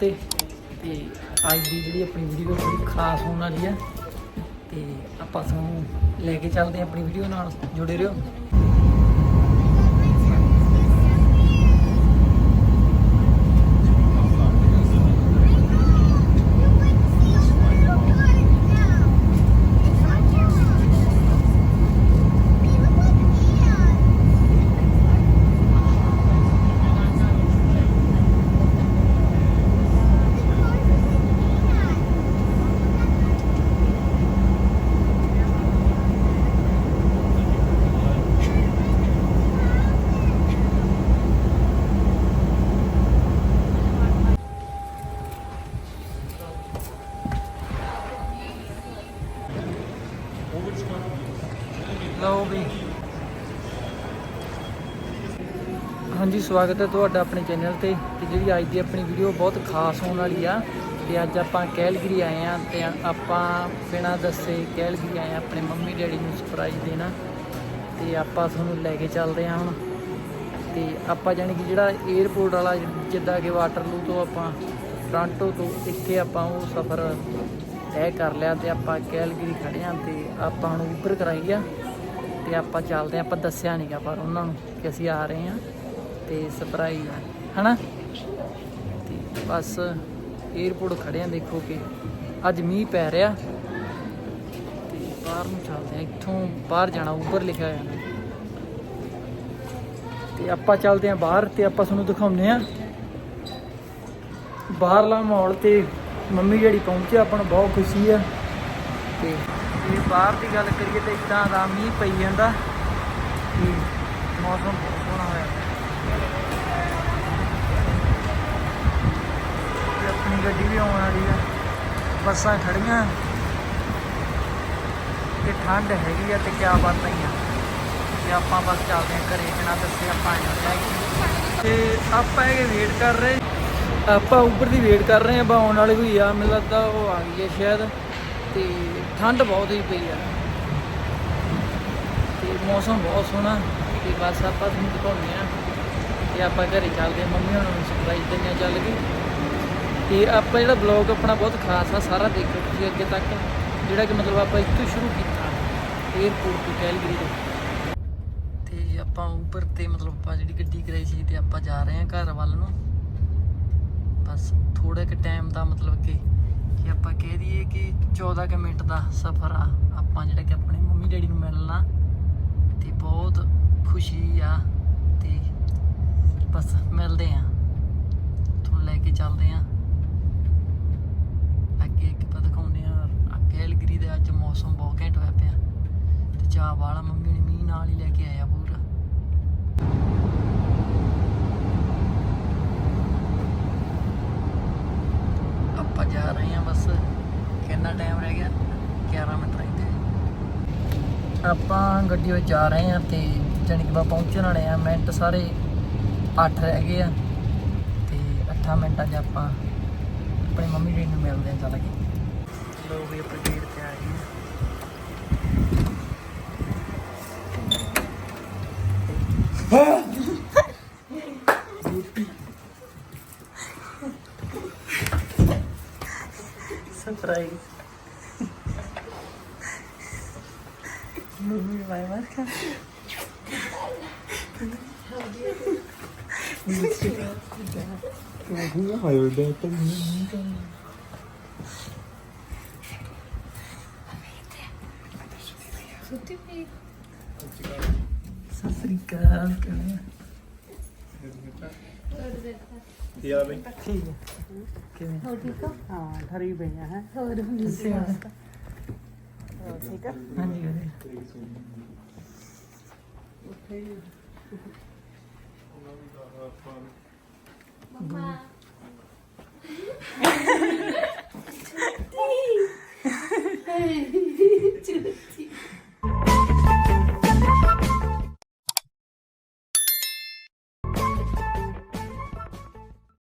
ਤੇ ਤੇ ਅੱਜ ਦੀ ਜਿਹੜੀ ਆਪਣੀ ਵੀਡੀਓ ਥੋੜੀ ਖਾਸ ਹੋਣ ਵਾਲੀ ਆ। ਤੇ ਆਪਾਂ ਤੁਹਾਨੂੰ ਲੈ ਕੇ ਚੱਲਦੇ ਹਾਂ ਆਪਣੀ ਵੀਡੀਓ ਨਾਲ, ਜੁੜੇ ਰਹੋ। ਲਓ ਵੀ। ਹਾਂਜੀ, ਸਵਾਗਤ ਹੈ ਤੁਹਾਡਾ ਆਪਣੇ ਚੈਨਲ ਤੇ ਤੇ ਜਿਹੜੀ ਅੱਜ ਦੀ ਆਪਣੀ ਵੀਡੀਓ ਬਹੁਤ ਖਾਸ ਹੋਣ ਵਾਲੀ ਆ ਤੇ ਅੱਜ ਆਪਾਂ ਕੈਲਗਰੀ ਆਏ ਆ ਤੇ ਆਪਾਂ ਬਿਨਾਂ ਦੱਸੇ ਕੈਲਗਰੀ ਆਏ ਆ ਆਪਣੇ ਮੰਮੀ ਡੈਡੀ ਨੂੰ ਸਰਪ੍ਰਾਈਜ਼ ਦੇਣਾ। ਤੇ ਆਪਾਂ ਤੁਹਾਨੂੰ ਲੈ ਕੇ ਚੱਲਦੇ ਆ ਹੁਣ। ਤੇ ਆਪਾਂ ਜਾਣੀ ਕਿ ਜਿਹੜਾ 에어ਪੋਰਟ ਵਾਲਾ ਜਿੱਦਾਂ ਕਿ ਵਾਟਰਲੂ ਤੋਂ ਆਪਾਂ ਟੋਰਾਂਟੋ ਤੋਂ ਇੱਥੇ ਆਪਾਂ ਉਹ ਸਫ਼ਰ ਤੈਅ ਕਰ ਲਿਆ ਤੇ ਆਪਾਂ ਕੈਲਗਰੀ ਖੜੇ ਆ ਤੇ ਆਪਾਂ ਹੁਣ ਉਬਰ ਕਰਾਈ ਆ। ਤੇ ਆਪਾਂ ਚੱਲਦੇ ਆ ਆਪਾਂ ਦੱਸਿਆ ਨਹੀਂਗਾ ਪਰ ਉਹਨਾਂ ਨੂੰ ਕਿ ਅਸੀਂ ਆ ਰਹੇ ਹਾਂ ਤੇ ਸਰਪ੍ਰਾਈਜ਼ ਆ, ਹਨਾ? ਤੇ ਬਸ 에어ਪੋਰਟ ਖੜੇ ਆ ਦੇਖੋ ਕਿ ਅੱਜ ਮੀਂਹ ਪੈ ਰਿਹਾ ਤੇ ਬਾਹਰ ਨੂੰ ਚੱਲਦੇ ਆ ਇੱਥੋਂ ਬਾਹਰ ਜਾਣਾ ਉੱਪਰ ਲਿਖਿਆ ਹੋਇਆ ਨਾ। ਤੇ ਆਪਾਂ ਚੱਲਦੇ ਆ ਬਾਹਰ ਤੇ ਆਪਾਂ ਤੁਹਾਨੂੰ ਦਿਖਾਉਂਦੇ ਆ ਬਾਹਰਲਾ ਮਾਹੌਲ ਤੇ ਮੰਮੀ ਜਿਹੜੀ ਪਹੁੰਚੇ, ਆਪਾਂ ਨੂੰ ਬਹੁਤ ਖੁਸ਼ੀ ਆ। ਤੇ ਜੇ ਬਾਹਰ ਦੀ ਗੱਲ ਕਰੀਏ ਤਾਂ ਇਦਾਂ ਦਾ ਮੀਂਹ ਪਈ ਜਾਂਦਾ। ਕਿ ਮੌਸਮ ਬਹੁਤ ਸੋਹਣਾ ਹੋਇਆ। ਤੇ ਆਪਣੀ ਗੱਡੀ ਵੀ ਆਉਣ ਵਾਲੀ ਆ। ਬੱਸਾਂ ਖੜੀਆਂ। ਤੇ ਠੰਡ ਹੈਗੀ ਆ ਤੇ ਕਿਆ ਬਾਤਾਂ ਹੀ ਆ। ਤੇ ਆਪਾਂ ਬਸ ਚੱਲਦੇ ਆ ਘਰੇ, ਬਿਨਾਂ ਦੱਸੇ ਆਪਾਂ ਆ ਜਾਂਦੇ ਤੇ ਆਪਾਂ ਇਹ ਵੇਟ ਕਰ ਰਹੇ। ਆਪਾਂ ਉੱਪਰ ਦੀ ਵੇਟ ਕਰ ਰਹੇ ਆ ਬਾ ਆਉਣ ਵਾਲੀ ਹੋਈ ਆ, ਮੈਨੂੰ ਲੱਗਦਾ ਉਹ ਆ ਗਈ ਹੈ ਸ਼ਾਇਦ। ਤੇ ਠੰਡ ਬਹੁਤ ਹੀ ਪਈ ਆ। ਤੇ ਮੌਸਮ ਬਹੁਤ ਸੋਹਣਾ, ਤੇ ਬਸ ਆਪਾਂ ਤੁਹਾਨੂੰ ਦਿਖਾਉਂਦੇ ਆ ਤੇ ਆਪਾਂ ਘਰੇ ਚੱਲਦੇ ਆ ਮੰਮੀ ਉਹਨਾਂ ਨੂੰ ਸਰਪ੍ਰਾਈਜ਼ ਦਿੰਦੇ ਆ ਚੱਲ ਕੇ। ਤੇ ਆਪਾਂ ਜਿਹੜਾ ਬਲੌਗ ਆਪਣਾ ਬਹੁਤ ਖਾਸ ਆ, ਸਾਰਾ ਦੇਖੋ ਤੁਸੀਂ ਅੱਗੇ ਤੱਕ। ਜਿਹੜਾ ਕਿ ਮਤਲਬ ਆਪਾਂ ਇੱਥੋਂ ਸ਼ੁਰੂ ਕੀਤਾ 에어ਪੋਰਟ ਤੋਂ ਕੈਲਗਰੀ ਤੋਂ। ਤੇ ਆਪਾਂ ਉੱਪਰ ਤੇ ਮਤਲਬ ਆਪਾਂ ਜਿਹੜੀ ਗੱਡੀ ਕਰਾਈ ਸੀ ਤੇ ਆਪਾਂ ਜਾ ਰਹੇ ਹਾਂ ਘਰ ਵੱਲ ਨੂੰ। ਬਸ ਥੋੜੇ ਕੁ ਟਾਈਮ ਦਾ ਮਤਲਬ ਕਿ ਕਿ ਆਪਾਂ ਕਿ 14 ਕੁ ਮਿੰਟ ਦਾ ਸਫ਼ਰ ਆ। ਆਪਾਂ ਜਿਹੜਾ ਕਿ ਆਪਣੇ ਮੰਮੀ ਡੈਡੀ ਨੂੰ ਮਿਲਣਾ ਤੇ ਬਹੁਤ ਖੁਸ਼ੀ ਆ ਤੇ ਬਸ ਮਿਲਦੇ ਆ। ਤੁਹਾਨੂੰ ਲੈ ਕੇ ਚੱਲਦੇ ਆ। ਅੱਗੇ ਇੱਕ ਪਾ ਦਿਖਾਉਂਦੇ ਆ ਅੱਗੇ ਐਲਗਰੀ ਦੇ ਅੱਜ ਮੌਸਮ ਬਹੁਤ ਘੈਂਟ ਹੋਇਆ ਪਿਆ। ਤੇ ਚਾਹ ਵਾਲਾ ਮੰਮੀ ਨੇ ਮੀਂਹ ਨਾਲ ਹੀ ਲੈ ਕੇ ਆਇਆ ਪੂਰਾ। ਆਪਾਂ ਜਾ ਰਹੇ ਹਾਂ ਬਸ। ਕਿੰਨਾ ਟਾਈਮ ਰਹਿ ਗਿਆ 11 ਮਿੰਟ ਰਹਿ ਗਏ। ਆਪਾਂ ਗੱਡੀ ਵਿੱਚ ਜਾ ਰਹੇ ਹਾਂ ਤੇ ਜਾਣੀ ਕਿ ਬਾ ਪਹੁੰਚਣ ਵਾਲੇ ਆ ਮਿੰਟ ਸਾਰੇ 8 ਰਹਿ ਗਏ ਆ। ਤੇ 8 ਮਿੰਟਾਂ 'ਚ ਆਪਾਂ ਆਪਣੀ ਮੰਮੀ ਡੈਡੀ ਨੂੰ ਮਿਲਦੇ ਆ ਚੱਲ ਕੇ। ਲੋਕ ਵੀ ਆਪਣੇ ਗੇਟ ਤੇ ਆ ਗਏ surprise. Move my marker. Bunu hayırda yapamıyorum. Tutti bene. Sono friccata. ਕੀ ਆ ਬਈ? ਠੀਕ ਹੈ ਕਿਵੇਂ? ਹੋਰ ਠੀਕ ਹੋ? ਹਾਂ ਠਰੀ ਪਈਆਂ ਹੈ। ਹੋਰ ਹੁੰਦੀ ਸੀ ਠੀਕ ਹੈ? ਹਾਂਜੀ ਉੱਥੇ ਮਮਾ। ਚੁੱਤੀ